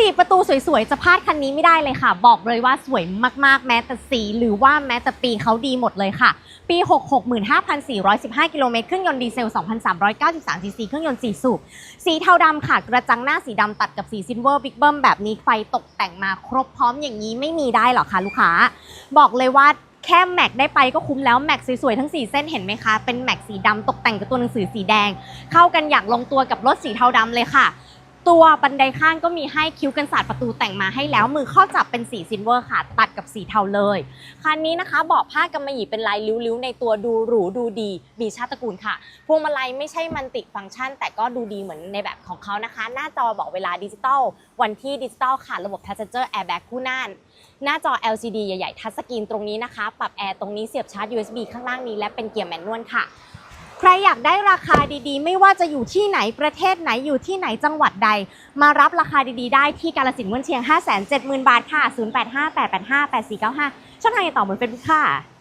สี่ประตูสวยๆ จะพลาดคันนี้ไม่ได้เลยค่ะ บอกเลยว่าสวยมากๆ แม้แต่สีหรือว่าแม้แต่ปีเขาดีหมดเลยค่ะ ปี 665,415 กิโลเมตรเครื่องยนต์ดีเซล 2,393ซีซีเครื่องยนต์4สูบสีเทาดำค่ะ กระจังหน้าสีดำตัดกับสีซิลเวอร์บิ๊กเบิ้มแบบนี้ไฟตกแต่งมาครบพร้อมอย่างนี้ไม่มีได้หรอค่ะลูกค้า บอกเลยว่าแค่แม็กได้ไปก็คุ้มแล้วแม็กสวยๆ ทั้ง 4 เส้นเห็นไหมคะ เป็นแม็กสีดำตกแต่งกับตัวหนังสือสีแดง เข้ากันอย่างลงตัวกับรถสีเทาดำเลยค่ะ ตัวบันไดข้างก็มีให้คิ้วกันศาสตร์ประตูแต่งมาให้แล้ว มือข้อจับเป็นสีซิลเวอร์ค่ะ ตัดกับสีเทาเลยคันนี้นะคะเบาะผ้ากำมะหยี่เป็นลายริ้วๆ ในตัวดูหรูดูดีมีชาติตระกูลค่ะพวงมาลัยไม่ใช่มันติฟังก์ชัน แต่ก็ดูดีเหมือนในแบบของเขานะคะ หน้าจอบอกเวลาดิจิตอลวันที่ดิจิตอลค่ะ ระบบ Passenger Airbag คู่หน้าหน้าจอ LCD ใหญ่ๆทัชสกรีนตรงนี้นะคะ ปรับแอร์ตรงนี้เสียบชาร์จ USB ข้างล่างนี้และเป็นเกียร์แมนนวลค่ะ รอยากได้ราคาดีๆ ไม่ว่าจะอยู่ที่ไหนประเทศไหนอยู่ที่ไหนจังหวัดใด มารับราคาดีๆ ได้ที่กาลสินธุ์เมืองเชียง 570,000 บาทค่ะ 0858858495 ช่องทางติดต่อเหมือนเฟซบุ๊กค่ะ